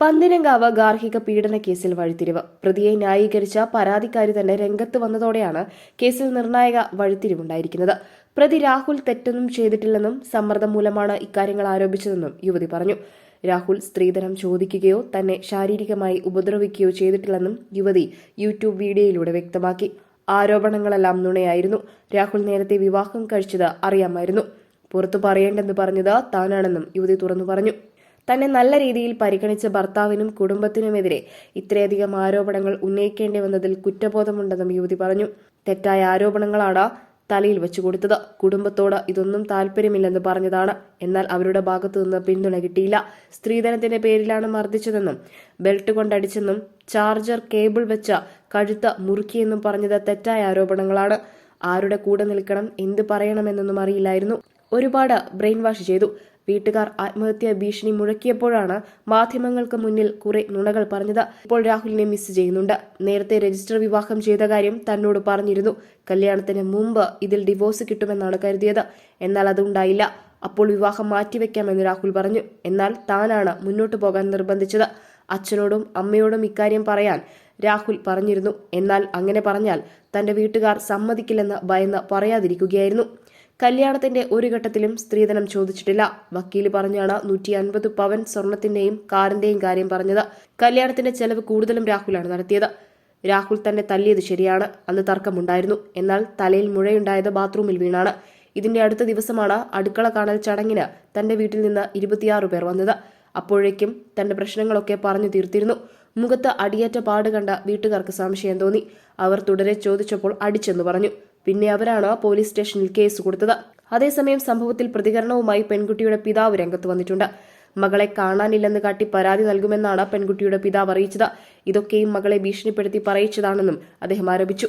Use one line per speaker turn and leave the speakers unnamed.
പന്തിനങ്കാവ് ഗാർഹിക പീഡന കേസിൽ വഴിത്തിരിവ്. പ്രതിയെ ന്യായീകരിച്ച പരാതിക്കാരി തന്നെ രംഗത്ത് വന്നതോടെയാണ് കേസിൽ നിർണായക വഴിത്തിരിവുണ്ടായിരിക്കുന്നത്. പ്രതി രാഹുൽ തെറ്റൊന്നും ചെയ്തിട്ടില്ലെന്നും സമ്മർദ്ദം മൂലമാണ് ഇക്കാര്യങ്ങൾ ആരോപിച്ചതെന്നും യുവതി പറഞ്ഞു. രാഹുൽ സ്ത്രീധനം ചോദിക്കുകയോ തന്നെ ശാരീരികമായി ഉപദ്രവിക്കുകയോ ചെയ്തിട്ടില്ലെന്നും യുവതി യൂട്യൂബ് വീഡിയോയിലൂടെ വ്യക്തമാക്കി. ആരോപണങ്ങളെല്ലാം നുണയായിരുന്നു. രാഹുൽ നേരത്തെ വിവാഹം കഴിച്ചത് അറിയാമായിരുന്നു. പുറത്തു പറയേണ്ടെന്ന് പറഞ്ഞത് താനാണെന്നും യുവതി തുറന്നു പറഞ്ഞു. തന്നെ നല്ല രീതിയിൽ പരിഗണിച്ച ഭർത്താവിനും കുടുംബത്തിനുമെതിരെ ഇത്രയധികം ആരോപണങ്ങൾ ഉന്നയിക്കേണ്ടി വന്നതിൽ കുറ്റബോധമുണ്ടെന്നും യുവതി പറഞ്ഞു. തെറ്റായ ആരോപണങ്ങളാണ് തലയിൽ വെച്ചു കൊടുത്തത് കുടുംബത്തോട് ഇതൊന്നും താല്പര്യമില്ലെന്ന് പറഞ്ഞതാണ്. എന്നാൽ അവരുടെ ഭാഗത്തു നിന്ന് പിന്തുണ കിട്ടിയില്ല. സ്ത്രീധനത്തിന്റെ പേരിലാണ് മർദ്ദിച്ചതെന്നും ബെൽറ്റ് കൊണ്ടടിച്ചെന്നും ചാർജർ കേബിൾ വെച്ച കഴുത്ത മുറുക്കിയെന്നും പറഞ്ഞത് തെറ്റായ ആരോപണങ്ങളാണ്. ആരുടെ കൂടെ നിൽക്കണം എന്ത് പറയണമെന്നൊന്നും അറിയില്ലായിരുന്നു. ഒരുപാട് ബ്രെയിൻ വാഷ് ചെയ്തു. വീട്ടുകാർ ആത്മഹത്യാ ഭീഷണി മുഴക്കിയപ്പോഴാണ് മാധ്യമങ്ങൾക്ക് മുന്നിൽ കുറെ നുണകൾ പറഞ്ഞത്. ഇപ്പോൾ രാഹുലിനെ മിസ് ചെയ്യുന്നുണ്ട്. നേരത്തെ രജിസ്റ്റർ വിവാഹം ചെയ്ത കാര്യം തന്നോട് പറഞ്ഞിരുന്നു. കല്യാണത്തിന് മുമ്പ് ഇതിൽ ഡിവോഴ്സ് കിട്ടുമെന്നാണ് കരുതിയത്. എന്നാൽ അതുണ്ടായില്ല. അപ്പോൾ വിവാഹം മാറ്റിവെക്കാമെന്ന് രാഹുൽ പറഞ്ഞു. എന്നാൽ താനാണ് മുന്നോട്ടു പോകാൻ നിർബന്ധിച്ചത്. അച്ഛനോടും അമ്മയോടും ഇക്കാര്യം പറയാൻ രാഹുൽ പറഞ്ഞിരുന്നു. എന്നാൽ അങ്ങനെ പറഞ്ഞാൽ തന്റെ വീട്ടുകാർ സമ്മതിക്കില്ലെന്ന് ഭയന്ന് പറയാതിരിക്കുകയായിരുന്നു. കല്യാണത്തിന്റെ ഒരു ഘട്ടത്തിലും സ്ത്രീധനം ചോദിച്ചിട്ടില്ല. വക്കീൽ പറഞ്ഞാണ് നൂറ്റി അൻപത് പവൻ സ്വർണത്തിന്റെയും കാറിന്റെയും കാര്യം പറഞ്ഞത്. കല്യാണത്തിന്റെ ചെലവ് കൂടുതലും രാഹുലാണ് നടത്തിയത്. രാഹുൽ തന്നെ തല്ലിയത് ശരിയാണ്. അന്ന് തർക്കമുണ്ടായിരുന്നു. എന്നാൽ തലയിൽ മുഴയുണ്ടായത് ബാത്റൂമിൽ വീണാണ്. ഇതിന്റെ അടുത്ത ദിവസമാണ് അടുക്കള കാണൽ ചടങ്ങിന് തന്റെ വീട്ടിൽ നിന്ന് ഇരുപത്തിയാറ് പേർ വന്നത്. അപ്പോഴേക്കും തന്റെ പ്രശ്നങ്ങളൊക്കെ പറഞ്ഞു തീർത്തിരുന്നു. മുഖത്ത് അടിയേറ്റ പാട് കണ്ട വീട്ടുകാർക്ക് സംശയം തോന്നി. അവർ തുടരെ ചോദിച്ചപ്പോൾ അടിച്ചെന്ന് പറഞ്ഞു. പിന്നെ അവരാണ് പോലീസ് സ്റ്റേഷനിൽ കേസ് കൊടുത്തത്. അതേസമയം സംഭവത്തിൽ പ്രതികരണവുമായി പെൺകുട്ടിയുടെ പിതാവ് രംഗത്ത് വന്നിട്ടുണ്ട്. മകളെ കാണാനില്ലെന്ന് കാട്ടി പരാതി നൽകുമെന്നാണ് പെൺകുട്ടിയുടെ പിതാവ് അറിയിച്ചത്. ഇതൊക്കെയും മകളെ ഭീഷണിപ്പെടുത്തി പറയിച്ചതാണെന്നും അദ്ദേഹം ആരോപിച്ചു.